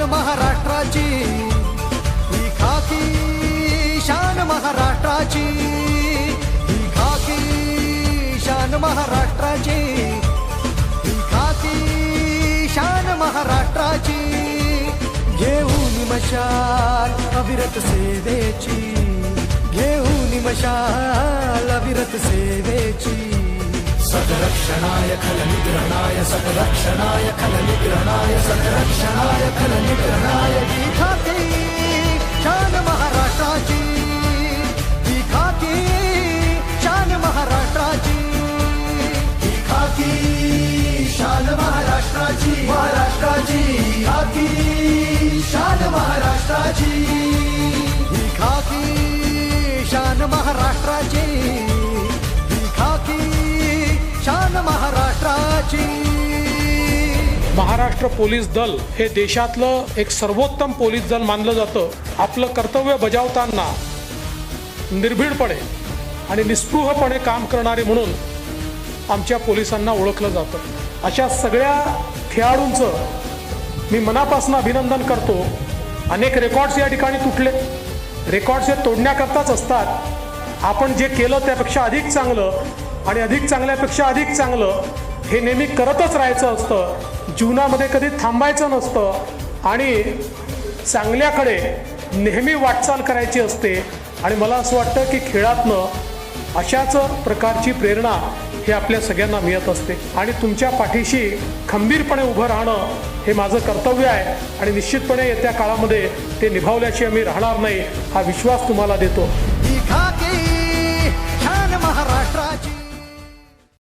शान महाराष्ट्राची. ही खाकी शान महाराष्ट्राची. ही खाकी शान महाराष्ट्राची. ही खाकी शान महाराष्ट्राची. घेऊन मशाल अविरत सेवेची. घेऊन मशाल अविरत सेवेची. सदरक्षणाय खलनिग्रहणाय सदरक्षणाय खलनिग्रहणाय सदरक्षणाय खल महाराष्ट्राची खाकी शान महाराष्ट्राची ही खाकी शान महाराष्ट्राची ही खाकी शान महाराष्ट्राची. महाराष्ट्र पोलीस दल हे देशातलं एक सर्वोत्तम पोलीस दल मानलं जातं. आपलं कर्तव्य बजावताना निर्भीडपणे आणि निस्पृहपणे काम करणारे म्हणून आमच्या पोलिसांना ओळखलं जातं. अशा सगळ्या खेळाडूंचं मी मनापासून अभिनंदन करतो. अनेक रेकॉर्ड्स या ठिकाणी तुटले रेकॉर्ड्स हे तोडण्याकरताच असतात. आपण जे केलं त्यापेक्षा अधिक चांगलं आणि अधिक चांगल्यापेक्षा अधिक चांगलं हे नेहमी करतच राहायचं असतं. जीवनामध्ये कधी थांबायचं नसतं आणि चांगल्याकडे नेहमी वाटचाल करायची असते. आणि मला असं वाटतं की खेळातनं अशाच प्रकारची प्रेरणा हे आपल्या सगळ्यांना मिळत असते. आणि तुमच्या पाठीशी खंबीरपणे उभं राहणं हे माझं कर्तव्य आहे. आणि निश्चितपणे येत्या काळामध्ये ते निभावल्याशिवाय मी राहणार नाही हा विश्वास तुम्हाला देतो.